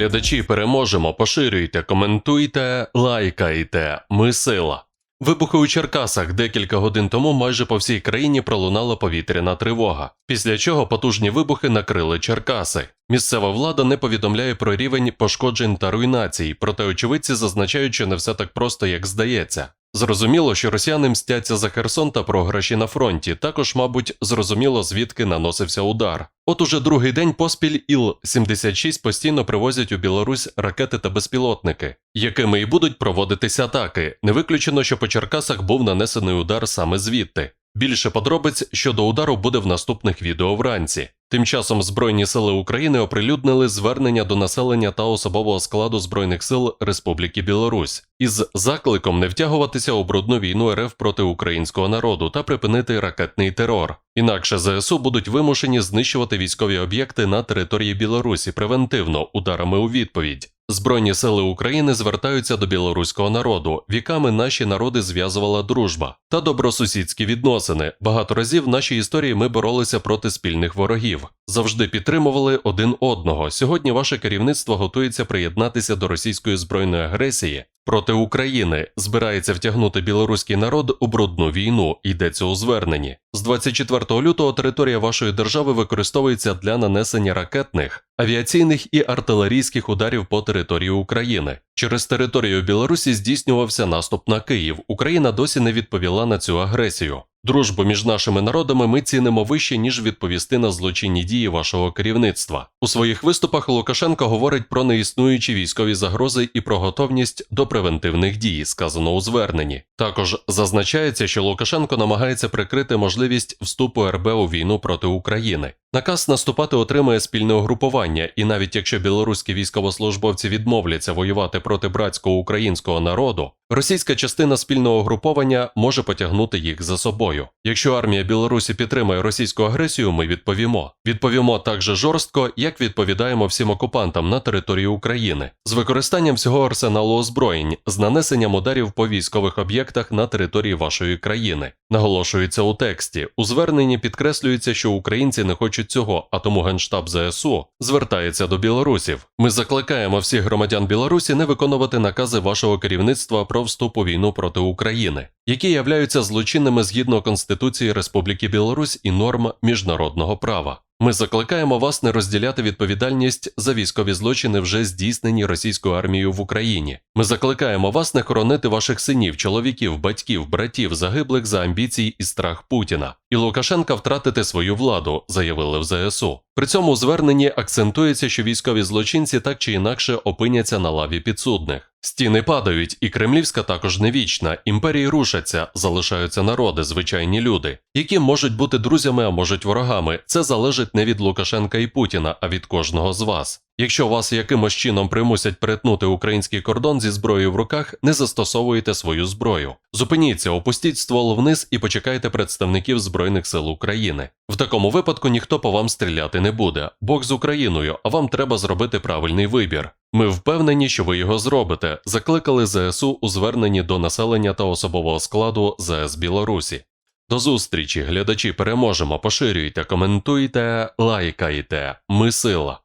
Глядачі переможемо, поширюйте, коментуйте, лайкайте. Ми сила. Вибухи у Черкасах декілька годин тому майже по всій країні пролунала повітряна тривога, після чого потужні вибухи накрили Черкаси. Місцева влада не повідомляє про рівень пошкоджень та руйнацій, проте очевидці зазначають, що не все так просто, як здається. Зрозуміло, що росіяни мстяться за Херсон та програші на фронті. Також, мабуть, зрозуміло, звідки наносився удар. От уже другий день поспіль Іл-76 постійно привозять у Білорусь ракети та безпілотники, якими і будуть проводитися атаки. Не виключено, що по Черкасах був нанесений удар саме звідти. Більше подробиць щодо удару буде в наступних відео вранці. Тим часом Збройні сили України оприлюднили звернення до населення та особового складу Збройних сил Республіки Білорусь із закликом не втягуватися у брудну війну РФ проти українського народу та припинити ракетний терор. Інакше ЗСУ будуть вимушені знищувати військові об'єкти на території Білорусі превентивно ударами у відповідь. Збройні сили України звертаються до білоруського народу. Віками наші народи зв'язувала дружба та добросусідські відносини. Багато разів в нашій історії ми боролися проти спільних ворогів, завжди підтримували один одного. Сьогодні ваше керівництво готується приєднатися до російської збройної агресії проти України, збирається втягнути білоруський народ у брудну війну. Йдеться у зверненні. З 24 лютого територія вашої держави використовується для нанесення ракетних, авіаційних і артилерійських ударів по території України. Через територію Білорусі здійснювався наступ на Київ. Україна досі не відповіла на цю агресію. Дружбу між нашими народами ми цінимо вище, ніж відповісти на злочинні дії вашого керівництва. У своїх виступах Лукашенко говорить про неіснуючі військові загрози і про готовність до превентивних дій, сказано у зверненні. Також зазначається, що Лукашенко намагається прикрити можливість вступу РБ у війну проти України. Наказ наступати отримає спільне угрупування, і навіть якщо білоруські військовослужбовці відмовляться воювати проти братського українського народу, російська частина спільного угруповання може потягнути їх за собою. Якщо армія Білорусі підтримає російську агресію, ми відповімо. Відповімо так же жорстко, як відповідаємо всім окупантам на території України, з використанням всього арсеналу озброєнь, з нанесенням ударів по військових об'єктах на території вашої країни. Наголошується у тексті. У зверненні підкреслюється, що українці не хочуть цього, а тому Генштаб ЗСУ звертається до білорусів. Ми закликаємо всіх громадян Білорусі не виконувати накази вашого керівництва про вступ у війну проти України, які являються злочинними згідно Конституції Республіки Білорусь і норм міжнародного права. Ми закликаємо вас не розділяти відповідальність за військові злочини, вже здійснені російською армією в Україні. Ми закликаємо вас не хоронити ваших синів, чоловіків, батьків, братів, загиблих за амбіції і страх Путіна. І Лукашенка втратити свою владу, заявили в ЗСУ. При цьому зверненні акцентується, що військові злочинці так чи інакше опиняться на лаві підсудних. Стіни падають, і кремлівська також не вічна. Імперії рушаться, залишаються народи, звичайні люди, які можуть бути друзями, а можуть ворогами. Це залежить не від Лукашенка і Путіна, а від кожного з вас. Якщо вас якимось чином примусять перетнути український кордон зі зброєю в руках, не застосовуйте свою зброю. Зупиніться, опустіть ствол вниз і почекайте представників Збройних сил України. В такому випадку ніхто по вам стріляти не буде. Бог з Україною, а вам треба зробити правильний вибір. Ми впевнені, що ви його зробите. Закликали ЗСУ у зверненні до населення та особового складу ЗС Білорусі. До зустрічі, глядачі, переможемо. Поширюйте, коментуйте, лайкайте. Ми сила.